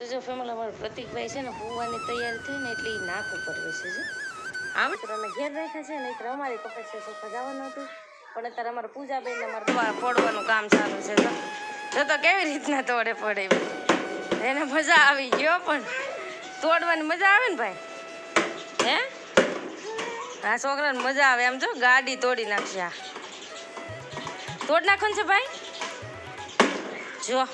જો ફેમિલી અમારો પ્રતિકભાઈ છે ને હોવાની તૈયારી થઈ ને એટલે એ નાક ઉપર બેસે છે. આવે મિત્રોને ઘેર રાખ્યા છે ને એટલે અમારી કપાસ સોફા જવાનું હતું. પણ અત્યારે અમારે પૂજાબેન ને અમારે પડવાનું કામ ચાલુ છે તો. જો તો કેવી રીતના તોડે પડે એમ. એને મજા આવી ગયો પણ તોડવાની મજા આવે ને ભાઈ? હે? આ છોકરાને મજા આવે. આમ જો ગાડી તોડી નાખશે આ. તોડ નાખો છે ભાઈ? જો.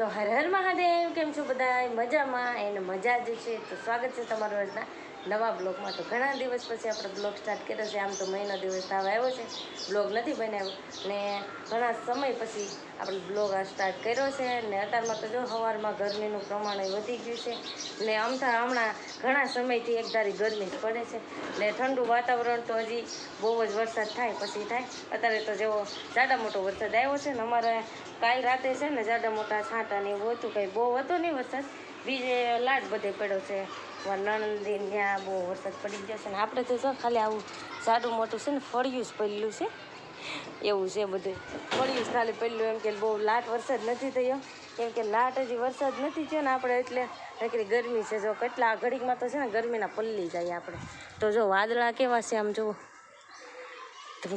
તો હર હર મહાદેવ, કેમ છો બધા મજામાં, એને મજા જ છે. તો સ્વાગત છે તમારું આજના નવા બ્લોગમાં તો ઘણા દિવસ પછી આપણે બ્લોગ સ્ટાર્ટ કર્યો છે. આમ તો મહિનો દિવસ થાવ આવ્યો છે. બ્લોગ નથી બનાવ્યો ને ઘણા સમય પછી આપણે બ્લોગ આ સ્ટાર્ટ કર્યો છે. ને અત્યારમાં તો જો સવારમાં ગરમીનું પ્રમાણ વધી ગયું છે. ને અમથા હમણાં ઘણા સમયથી એકધારી ગરમી જ પડે છે. ને ઠંડુ વાતાવરણ તો હજી બહુ જ વરસાદ થાય પછી થાય. અત્યારે તો જેવો જાડા મોટો વરસાદ આવ્યો છે ને અમારે કાલ રાતે છે ને જાડા મોટા છાંટા ને એવું હતું. કંઈ બહુ હતો નહીં વરસાદ. બીજે લાટ બધે પડ્યો છે. નણંદી ત્યાં બહુ વરસાદ પડી ગયો છે ને આપણે તો જો ખાલી આવું સાડું મોટું છે ને ફળિયું જ પડેલું છે. એવું છે બધું. ફળિયું જ ખાલી પડેલું એમ કે બહુ લાટ વરસાદ નથી થયો. કેમ કે લાટ હજી વરસાદ નથી થયો ને આપણે એટલે નકરી ગરમી છે. જો કેટલા ઘડીકમાં તો છે ને ગરમીના પલ્લી જાય આપણે. તો જો વાદળા કેવા છે આમ જુઓ.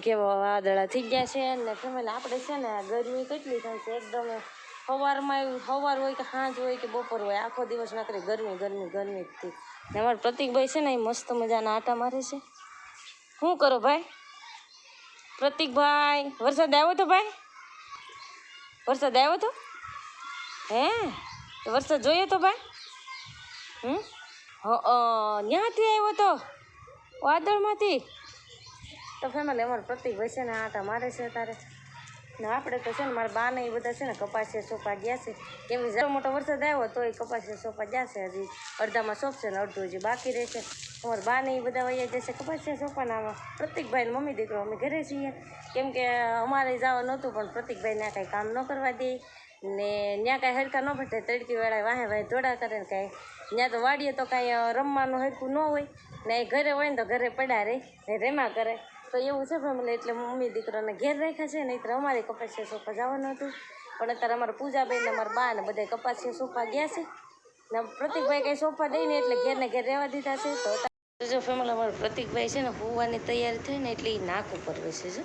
કેવા વાદળા થઈ ગયા છે ને ફેમિલી આપણે છે ને ગરમી કેટલી થાય છે? એકદમ સવારમાં સવાર હોય કે સાંજ હોય કે બપોર હોય, આખો દિવસ નકરી ગરમી ગરમી ગરમી હતી. ને અમારા પ્રતિકભાઈ છે ને એ મસ્ત મજાના આટા મારે છે. શું કરો ભાઈ? પ્રતિકભાઈ, વરસાદ આવ્યો તો ભાઈ? વરસાદ આવ્યો તો? હે? વરસાદ જોયો તો ભાઈ? હમ? ત્યાંથી આવ્યો તો? વાદળમાંથી? તો ફેમિલી અમારો પ્રતિકભાઈ છે ને આટા મારે છે તારે ને આપણે તો છે ને મારા બા ને એ બધા છે ને કપાસિયા સોપા ગયા છે. કેમ કે મોટો વરસાદ આવ્યો તો એ કપાસિયા સોપા છે. હજી અડધામાં સોંપશે ને અડધું હજી બાકી રહેશે અમારા બા ને એ બધા વૈયા જશે કપાસિયા સોપાના પ્રતિકભાઈ ને મમ્મી દીકરો અમે ઘરે છીએ. કેમ કે અમારે જવા નહોતું પણ પ્રતિકભાઈને કાંઈ કામ ન કરવા દે. ને ત્યાં કાંઈ હરકા ન ભટે, તડકી વેળા વાહે વાહે દોડા કરે ને કાંઈ. ત્યાં તો વાડીએ તો કાંઈ રમવાનું હરકું ન હોય. ને ઘરે હોય ને તો ઘરે પડ્યા રહે ને રેમા કરે. તો એવું છે ફેમિલી એટલે મમ્મી દીકરાને ઘેર રાખ્યા છે નહીં તો અમારે કપાસિયા સોફા જવાનું હતું. પણ અત્યારે અમારા પૂજાબેન ને અમારા બા ને બધા કપાસિયા સોફા ગયા છે. ને પ્રતિકભાઈ કંઈ સોફા દઈને એટલે ઘેરને ઘેર રહેવા દીધા છે. તો જો ફેમિલી અમારું પ્રતિકભાઈ છે ને હોવાની તૈયારી થઈ ને એટલે એ નાક ઉપર બેસે છે.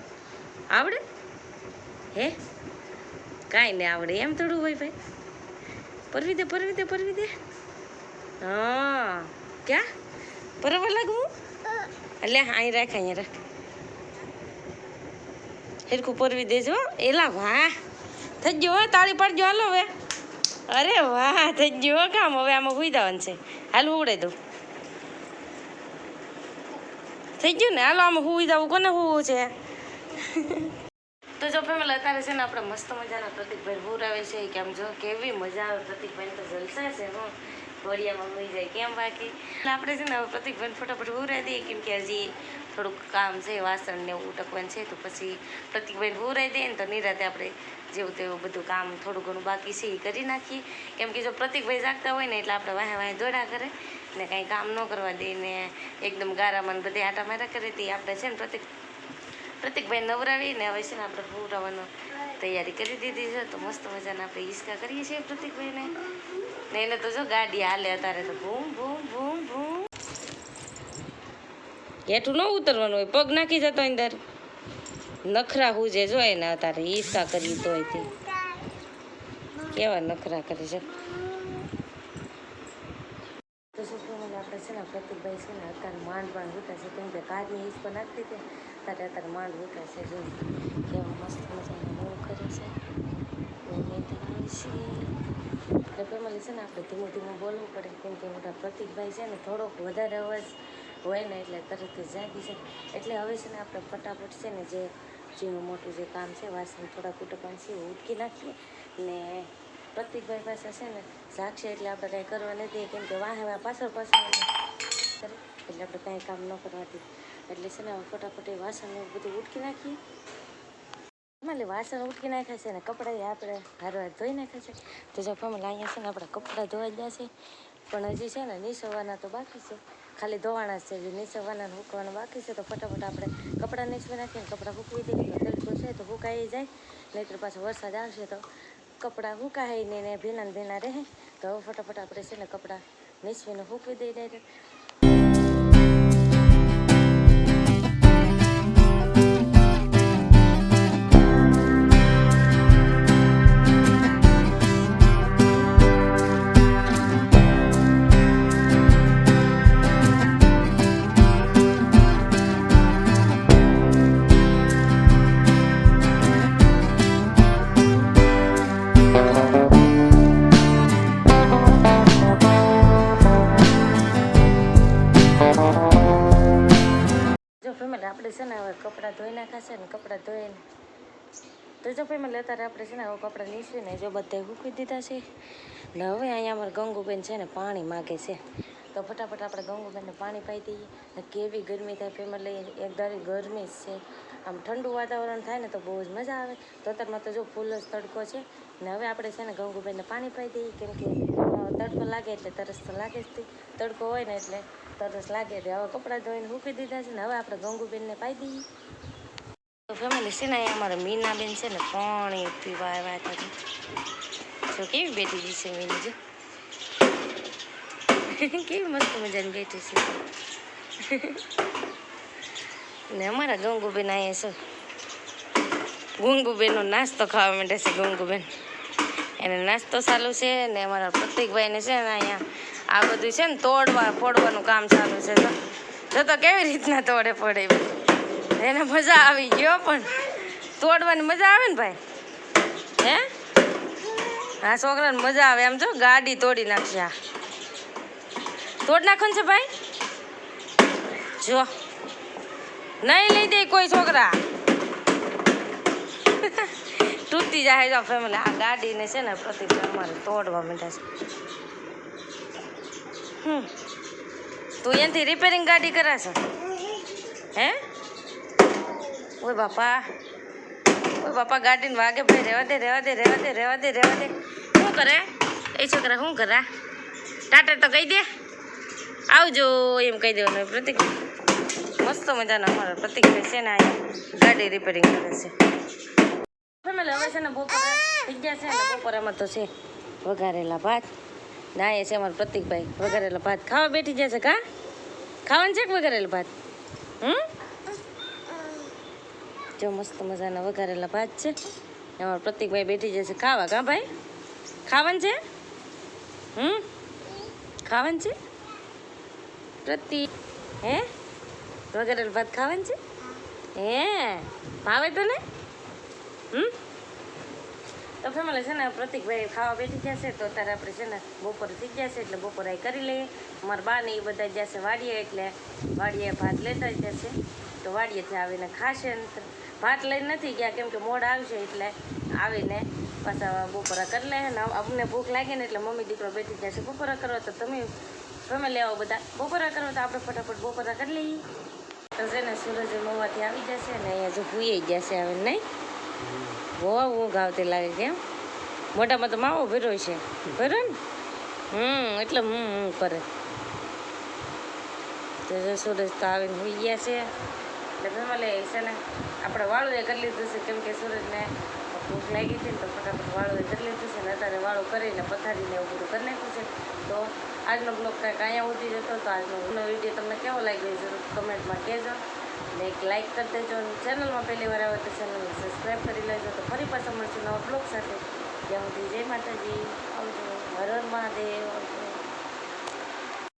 આવડે? હે? કાંઈ નહીં આવડે એમ થોડું હોય ભાઈ. પરવી દે પરવી દે પરવી દે. હા. ક્યાં? પરવા લાગવું? એટલે અહીં રાખ અહીંયા રાખ. હિરકું પરવી દેજો એલા, વાહ. થઈ ગયો, હો, તાળી પાડજો, હાલો હવે. અરે વાહ, થઈ ગયો, હો, કામ. હવે આમાં હુઈ દેવાનું છે. હાલ ઉડે દઉં. થઈ ગયું ને? હાલો, આમાં હુઈ જવું. કોને હુવું છે? તો જો ફેમિલી અત્યારે છે ને આપણે મસ્ત મજાના પ્રતિકભાઈ ભૂરાવે છે. કે આમ જો, કેવી મજા આવે પ્રતિકભાઈ તો જલસા છે, હું. ઘોડિયામાં હોઈ જાય. કેમ બાકી? આપણે છે ને હવે પ્રતિકભાઈને ફટાફટ ભૂરાઈ દઈએ, કેમ કે હજી થોડુંક કામ છે, વાસણ ને એવું ઉટકવાનું છે, તો પછી પ્રતિકભાઈને ભૂરાઈ દઈએ ને તો નિરાતે આપણે જેવું તેવું બધું કામ થોડું ઘણું બાકી છે એ કરી નાખીએ. કેમ કે જો પ્રતિકભાઈ જાગતા હોય ને એટલે આપણે વાહે વાહે દોડા કરે ને કાંઈ કામ ન કરવા દે ને એકદમ ગારામાં બધે આટા મારા કરે, તે આપણે છે ને પ્રતિક પ્રતિકભાઈ નવરાવી ને હવે છે ને આપણે પૂરાવાનું તૈયારી કરી દીધી છે. તો મસ્ત મજાના આપણે હિસકા કરીએ છીએ પ્રતિકભાઈને ને એને તો જો ગાડી હાલે અત્યારે તો ભૂમ ભૂમ ભૂમ ભૂમ. હેઠું ન ઉતરવાનું હોય પગ નાખી જતો અંદર નખરા હુજે જોઈએ ને અત્યારે હિસકા કરી તો તે. કેવા નખરા કરે છે. તો શું આપણે છે ને પ્રતિકભાઈ છે ને અત્યારે માંડ માંડ ઉતા છે. કેમ કે કારની પર નાખતી હતી ત્યારે અત્યારે માંડ વિકાસે જો કેવા મસ્ત મજાનું મોં કરે છે. એટલે ફેમિલી છે ને આપણે ધીમું ધીમું બોલવું પડે, કેમ કે મોટા પ્રતિકભાઈ છે ને થોડોક વધારે અવાજ હોય ને એટલે તરત જ જાગી છે એટલે હવે છે ને આપણે ફટાફટ છે ને જે ઝીણું મોટું જે કામ છે, વાસણ થોડા ઉટકવાનું છે એ ઉટકી નાખીએ. ને પ્રતિકભાઈ પાસે છે ને સાક્ષી એટલે આપણે કાંઈ કરવા નથી, કેમ કે વાહે પાછળ પાછળ એટલે આપણે કાંઈ કામ ન કરવાથી. એટલે છે ને ફટાફટ એ વાસણ ને બધું ઉટકી નાખીએ. અમારે વાસણ ઉટકી નાખ્યા છે ને કપડાં આપણે હારવાર ધોઈ નાખ્યા છે. તો જો ફમલ અહીંયા છે ને આપણા કપડાં ધોવા ગયા છે. પણ હજી છે ને નીસવવાના તો બાકી છે. ખાલી ધોવાના છે હજી નીસવવાના ને બાકી છે. તો ફટાફટ આપણે કપડાં નીચવી નાખીને કપડાં સૂકવી દઈએ તો તડકો છે તો સુકાઈ જાય. નહીંતર પાછો વરસાદ આવશે તો કપડાં સુકાઈને ને ભીના ભીના રહે. તો ફટાફટ આપણે છે ને કપડાં નીચવીને હૂકવી દઈ ડાયરેક્ટ આપણે છે ને હવે કપડાં ધોઈ નાખાશે ને કપડાં ધોઈને તો જો ફેમિલી અત્યારે આપણે છે ને હવે કપડાં નીસવીને જો બધા મૂકી દીધા છે. ને હવે અહીંયા અમારે ગંગુબેન છે ને પાણી માગે છે. તો ફટાફટ આપણે ગંગુબેનને પાણી પાઈ દઈએ. ને કેવી ગરમી થાય ફેમિલી એક ધારી ગરમી જ છે. આમ ઠંડુ વાતાવરણ થાય ને તો બહુ જ મજા આવે. તો અત્યારમાં તો જો ફૂલ જ તડકો છે ને હવે આપણે છે ને ગંગુબેનને પાણી પાઈ દઈએ. કેમ કે તડકો લાગે એટલે તરસ તો લાગે જ તડકો હોય ને એટલે તરસ લાગે એટલે હવે કપડાં ધોઈને મૂકી દીધા છે ને હવે આપણે ગંગુબેનને પાઈ દઈએ. તો ફેમિલી છે ને અમારે મીનાબેન છે ને પાણી પીવા આવ્યા હતા જો. કેવી બેઠી છે મીની જો. કેવી મસ્ત મજાની બેઠી છે. ને અમારા ગંગુબેન અહીંયા છે. ગુંગુબેનનો નાસ્તો ખાવા માંડે છે, ગુંગુબેન. એને નાસ્તો ચાલુ છે ને અમારા પ્રતિકભાઈને છે ને અહીંયા આ બધું છે ને તોડવા, ફોડવાનું કામ ચાલુ છે. તો જો તો કેવી રીતના તોડે પડે એને મજા આવી ગયો પણ. તોડવાની મજા આવે ને ભાઈ? હે? હા, છોકરાને મજા આવે. એમ જો ગાડી તોડી નાખશે આ. તોડ નાખવાનું છે ભાઈ? જો. નહીં લઈ દે કોઈ છોકરા. તૂટી જાય જો ફેમિલી આ ગાડીને છે ને પ્રતિક અમારે તોડવા માંડ્યા છે. તું એનાથી રિપેરિંગ ગાડી કરાશે હે? ઓય બાપા. ઓય બાપા, ગાડીને વાગે ભાઈ રહેવા દે રહેવા દે રહેવા દે રહેવા દે રહેવા દે. શું કરે? એ છોકરા શું કરે? ટાટા તો કહી દે. આવજો એમ કહી દેવાનું પ્રતિક. મસ્ત મજાનો અમારો પ્રતિકભાઈ છે ને અહીંયા. ગાડી રિપેરિંગ કરે છે. ફેમિલી, હવે છે ને બપોરે થઈ છે ને બપોરામાં તો છે વઘારેલા ભાત. ના છે અમારા પ્રતિકભાઈ, વઘારેલા ભાત. ખાવા બેઠી જાય છે કા? ખાવાનું છે કે વઘારેલા ભાત? હમ? જો મસ્ત મજાના વઘારેલા ભાત છે. અમારા પ્રતિકભાઈ બેઠી જાય છે ખાવા. કા ભાઈ? ખાવાનું છે? હમ? ખાવાનું છે? પ્રતિક હે? વઘારેલા ભાત ખાવાનું છે? હે? ભાવે તો ને હમ? તો ફેમિલી છે ને, પ્રતિકભાઈ ખાવા બેઠી જશે તો અત્યારે આપણે છે ને, બપોર થઈ ગયા છે, એટલે બપોર અહીં કરી લઈએ. અમારા બા ને એ બધા જશે વાડીએ, એટલે વાડીએ ભાત લેતા જ જશે તો વાડીએથી આવીને ખાશે ભાત લઈને નથી ગયા, કેમ કે મોડ આવશે, એટલે આવીને પાછા બપોરા કરી લે. ને અમને ભૂખ લાગે ને, એટલે મમ્મી દીકરો બેઠી જશે બપોરા કરવા. તો તમે તમે આવો બધા. બપોરા કરો તો આપણે ફટાફટ બપોરા કરી લઈએ. તો છે ને સૂરજ મોવાથી આવી જશે ને અહીંયા જો ભૂઈ જશે હવે નહીં. બહુ ઊંઘ આવતી લાગે કેમ મોટામાં તો માવો ભર્યો છે. ભર્યો ને? હમ, એટલે હમ હમ કરે. તો જો સૂરજ તો આવીને હોઈ ગયા છે. એટલે ફેમિલી છે ને, આપણે વાળું એ કરી લીધું છે. કેમ કે સૂરજને ભૂખ લાગી હતી ને તો ફટાફટ વાળું એ કરી લીધું છે. ને અત્યારે વાળું કરીને પથારીને એવું બધું કરી નાખ્યું છે. આજનો બ્લોગ કાંઈક અહીંયા ઉઠી જતો તો આજનો વીડિયો તમને કેવો લાગ્યો જરૂર કમેન્ટમાં કહેજો. ને એક લાઇક કરી દેજો ચેનલમાં પહેલી વાર આવે તો ચેનલને સબસ્ક્રાઈબ કરી લેજો. તો ફરી પાછા મળશે નવા બ્લોગ સાથે. જ્યાં સુધી જય માતાજી. આવજો. હર મહાદેવ.